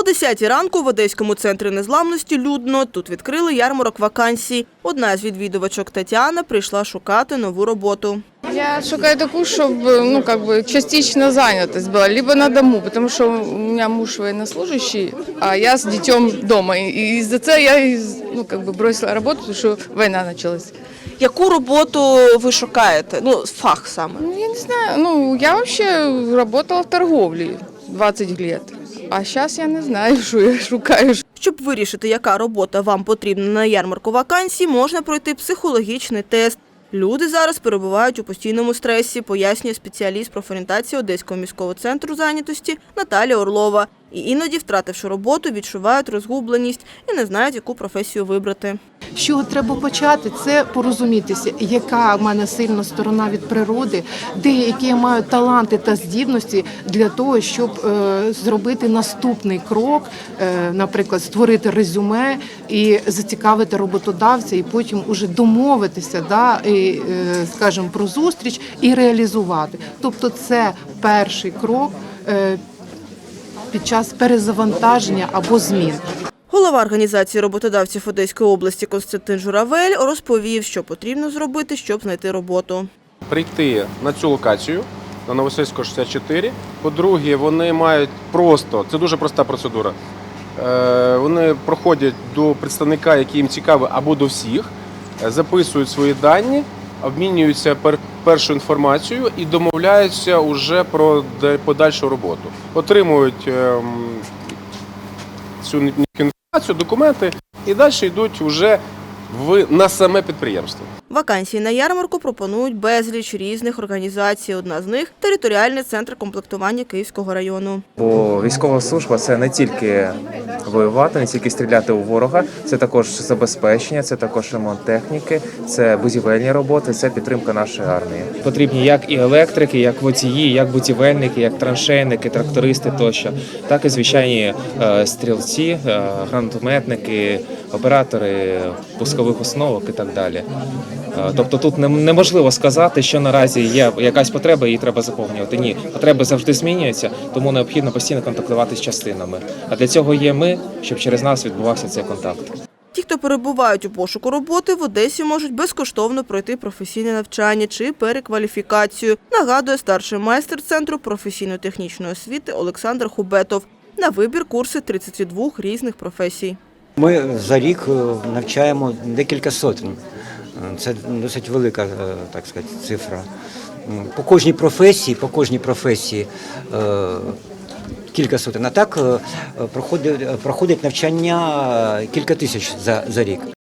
О 10 ранку в Одеському центрі незламності людно. Тут відкрили ярмарок вакансій. Одна з відвідувачок Тетяна прийшла шукати нову роботу. Я шукаю таку, щоб ну как бы частична зайнятість була, либо на дому, тому що у мене муж военнослужащий, а я з дітьом вдома. І, за це я ну как бы бросила роботу, тому що війна почалась. Яку роботу ви шукаєте? Ну, фах саме. Ну я не знаю. Ну я вообще работала в торговлі 20 лет. А зараз я не знаю, що я шукаю. Щоб вирішити, яка робота вам потрібна на ярмарку вакансій, можна пройти психологічний тест. Люди зараз перебувають у постійному стресі, пояснює спеціаліст профорієнтації Одеського міського центру зайнятості Наталія Орлова. І іноді, втративши роботу, відчувають розгубленість і не знають, яку професію вибрати. Чого треба почати, це порозумітися, яка в мене сильна сторона від природи, де які я маю таланти та здібності для того, щоб е, зробити наступний крок, е, наприклад, створити резюме і зацікавити роботодавця, і потім уже домовитися, да, і, е, скажімо, про зустріч і реалізувати. Тобто, це перший крок. Е, під час перезавантаження або змін. Голова організації роботодавців Одеської області Константин Журавель розповів, що потрібно зробити, щоб знайти роботу. прийти на цю локацію на Новосильського 64. По-друге, вони мають просто, це дуже проста процедура. Е, Вони проходять до представника, який їм цікавий, або до всіх, е, записують свої дані, обмінюються пер- першою інформацією і домовляються уже про подальшу роботу. Отримують ем, цю інформацію, документи і далі йдуть вже в, на саме підприємство. Вакансії на ярмарку пропонують безліч різних організацій. Одна з них територіальний центр комплектування Київського району. Бо військова служба це не тільки воювати, не тільки стріляти у ворога, це також забезпечення, це також ремонт техніки, це будівельні роботи, це підтримка нашої армії. Потрібні як і електрики, як водії, як будівельники, як траншейники, трактористи тощо, так і звичайні е, стрілці, е, гранатометники, оператори пускових установок і так далі. Е, Тобто тут неможливо сказати, що наразі є якась потреба, її треба заповнювати. Ні, потреби завжди змінюються, тому необхідно постійно контактувати з частинами. А для цього є ми, щоб через нас відбувався цей контакт. Ті, хто перебувають у пошуку роботи, в Одесі можуть безкоштовно пройти професійне навчання чи перекваліфікацію, нагадує старший майстер центру професійно-технічної освіти Олександр Хубетов. На вибір курси 32 різних професій. Ми за рік е, навчаємо декілька сотень. Це досить велика, е, так сказати, цифра. По кожній професії, по кожній професії е, кілька сотень. А так е, проходить, проходить навчання кілька тисяч за, за рік.